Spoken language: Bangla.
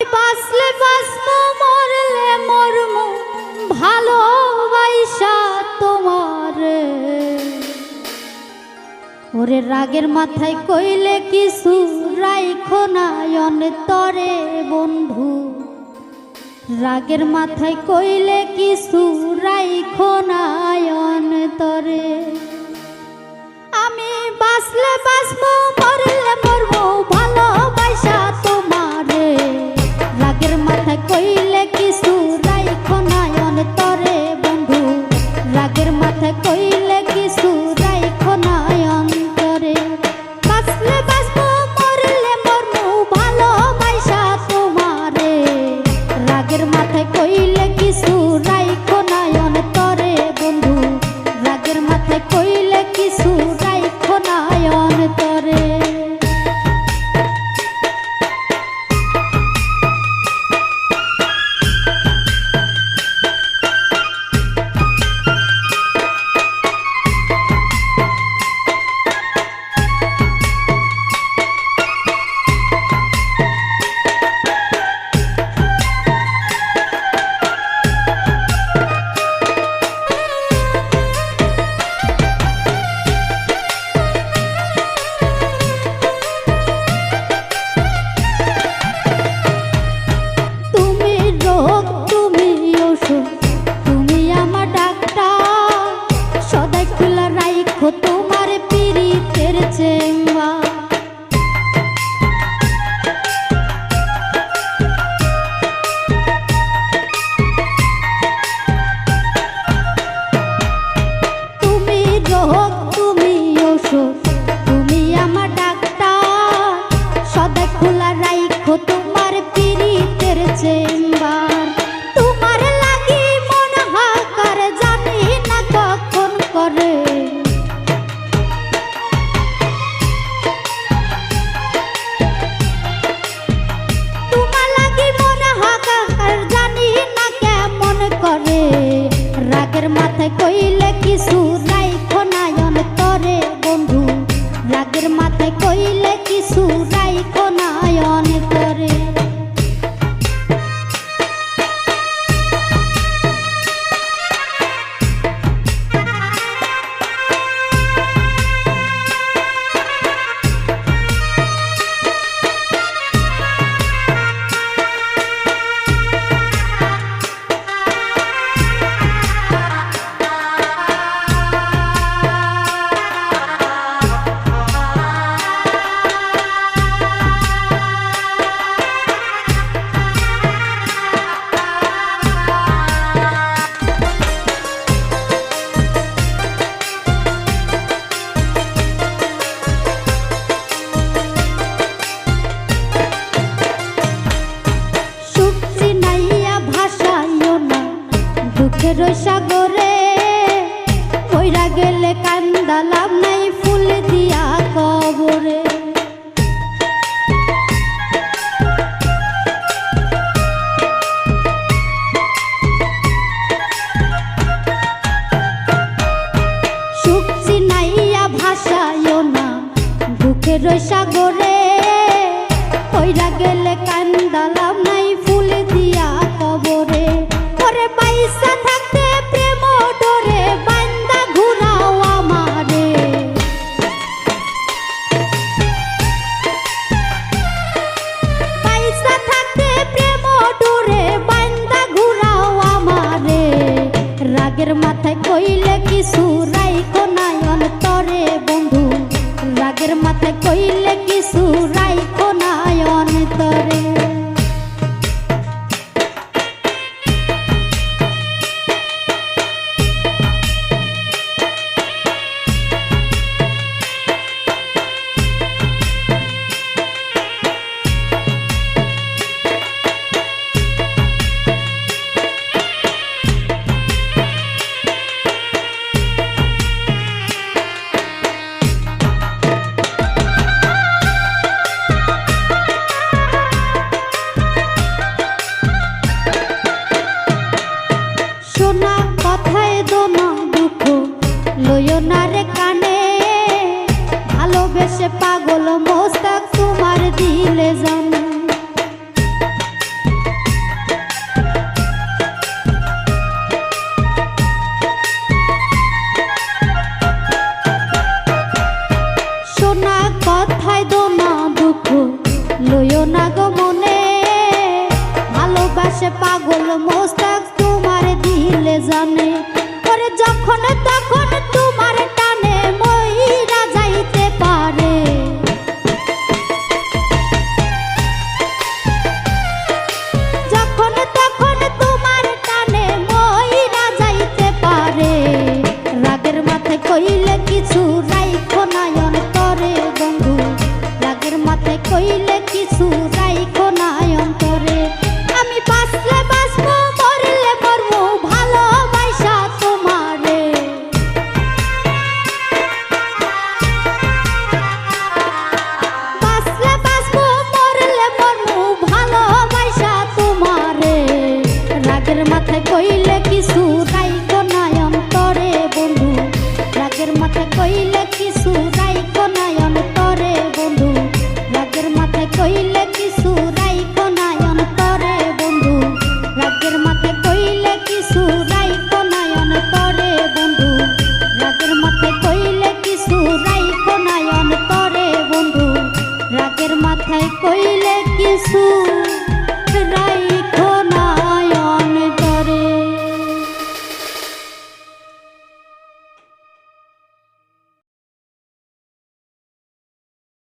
বাসলে বাসবো মরলে মরম ভালোবাসা তোমার। ওরে রাগের মাথায় কইলে কিছু সুরাই না তরে বন্ধু। রাগের মাথায় কইলে কিছু সুরাই না তরে আমি বাসলে বাসবো सू মইরা গেলে কান্দালাম নাই ফুল দিয়া কবরে। সুখছি নাইয়া ভাষায় না বুকের সাগরে রাগের মাথায় কইলে কিছু রাই কোনায় অন্তরে বন্ধু। রাগের মাথায় কইলে কিছু শোনা কথায় দোনা দুঃখ, লইও না রে কানে। ভালোবেসে পাগল মোস্তাক তোমার দিলে জানে। কথায় দোনা দুঃখ, লইও না গো মনে। ভালোবাসে পাগল মোস্তা জানে Германия.